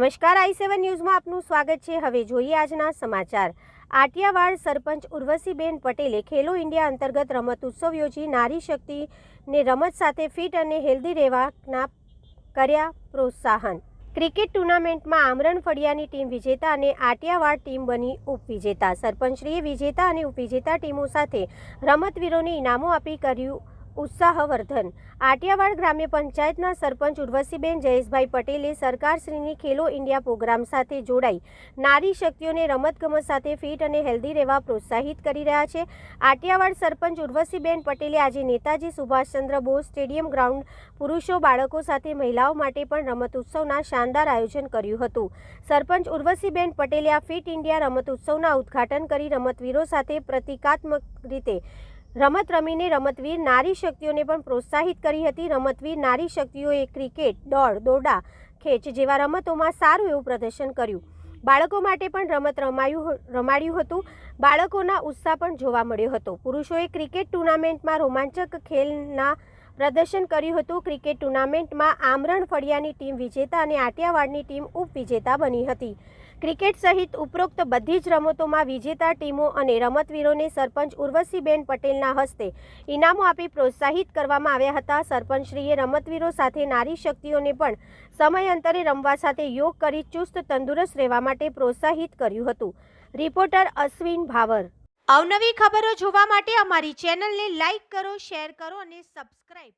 નમસ્કાર, આઈ સેવન ન્યૂઝમાં આપનું સ્વાગત છે. હવે જોઈએ આજના સમાચાર. આટિયાવાડ સરપંચ ઉર્વશીબેન પટેલે ખેલો ઇન્ડિયા અંતર્ગત રમત ઉત્સવ યોજી નારી શક્તિને રમત સાથે ફિટ અને હેલ્ધી રહેવાના કર્યા પ્રોત્સાહન. ક્રિકેટ ટુર્નામેન્ટમાં આમરણ ફળિયાની ટીમ વિજેતા અને આટિયાવાડ ટીમ બની ઉપવિજેતા. સરપંચશ્રીએ વિજેતા અને ઉપવિજેતા ટીમો સાથે રમતવીરોને ઇનામો આપી કર્યું ઉત્સાહવર્ધન. આટિયાવાડ ગ્રામ્ય પંચાયતના સરપંચ ઉર્વશીબેન જયેશભાઈ પટેલે સરકારશ્રીની ખેલો ઇન્ડિયા પ્રોગ્રામ સાથે જોડાઈ. નારી શક્તિઓને રમતગમત સાથે ફિટ અને હેલ્ધી રહેવા પ્રોત્સાહિત કરી રહ્યા છે. આટિયાવાડ સરપંચ ઉર્વશીબેન પટેલે આજે નેતાજી સુભાષચંદ્ર બોઝ સ્ટેડિયમ ગ્રાઉન્ડ પુરુષો, બાળકો સાથે મહિલાઓ માટે પણ રમત ઉત્સવના શાનદાર આયોજન કર્યું હતું. સરપંચ ઉર્વશીબેન પટેલે આ ફિટ ઇન્ડિયા રમત ઉત્સવના ઉદ્ઘાટન કરી રમતવીરો સાથે પ્રતિકાત્મક રીતે રમત રમીને રમતવીર નારી શક્તિઓને પણ પ્રોત્સાહિત કરી હતી. રમતવીર નારી શક્તિઓએ ક્રિકેટ, દોડ, દોરડા, ખેંચ જેવા રમતોમાં સારું એવું પ્રદર્શન કર્યું. બાળકો માટે પણ રમત રમાયું રમાડ્યું હતું. બાળકોના ઉત્સાહ પણ જોવા મળ્યો હતો. પુરુષોએ ક્રિકેટ ટુર્નામેન્ટમાં રોમાંચક ખેલના પ્રદર્શન કર્યું હતું. ક્રિકેટ ટુર્નામેન્ટમાં આમરણ ફળિયાની ટીમ વિજેતા અને આટિયાવાડની ટીમ ઉપવિજેતા બની હતી. ક્રિકેટ સહિત ઉપરોક્ત બધી જ રમતોમાં વિજેતા ટીમો અને રમતવીરોને સરપંચ ઉર્વશીબેન પટેલના હસ્તે ઇનામો આપી પ્રોત્સાહિત કરવામાં આવ્યા હતા. સરપંચશ્રીએ રમતવીરો સાથે નારી શક્તિઓને પણ સમયાંતરે રમવા સાથે યોગ કરી ચુસ્ત, તંદુરસ્ત રહેવા માટે પ્રોત્સાહિત કર્યું હતું. રિપોર્ટર અશ્વિન ભાવર. અવનવી ખબરો જોવા માટે અમારી ચેનલને લાઈક કરો, શેર કરો અને સબસ્ક્રાઈબ